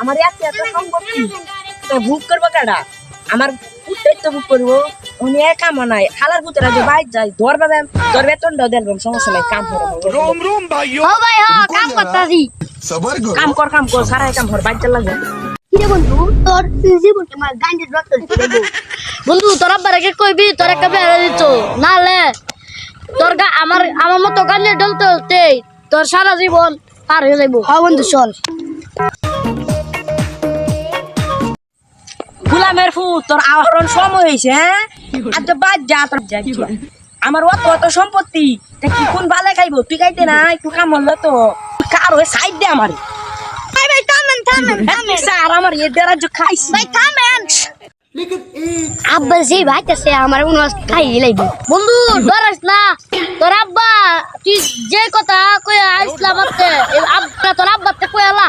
আমার এত এত সম্পত্তি কেডা? আমার তো উনি নাই খালার পুত্রা যে বাইর যাই ধরবে ব্যাম সমস্যা নাই কাম করো। রোম রোম ভাই ও ভাই কাম করতাছি সবার কাম কর কাম কর সারা কাম কর বাইর বন্ধু তোর জীবনকে গান্ডের রক্ত বন্ধু। তোর কে কইবি তোর একটা বেড়া দিত। নালে তোর গা আমার আমার মতো গান্ডের ডলতে তোর সারা জীবন পার হয়ে যাইব। হ বন্ধু চল। গুলামের ফু তোর আহরণ সময় হয়েছে হ্যাঁ? আর তো বাদ যা তোর। আমার অত অত সম্পত্তি তা কি কোন বালে খাইবো? তুই খাইতে না একটু কাম হলো তো। কার হয়ে সাইড দে আমার। ভাই ভাই থামেন থামেন স্যার আমার এ দেরাজ খাইছি ভাই থামেন। আব্বা যে ভাইতেছে আমার মনে খাই বন্ধু ডরাস না তোর আব্বা তুই যে কথা কই আসলাম আব্বা আব্বা তোর আব্বাতে কই আলা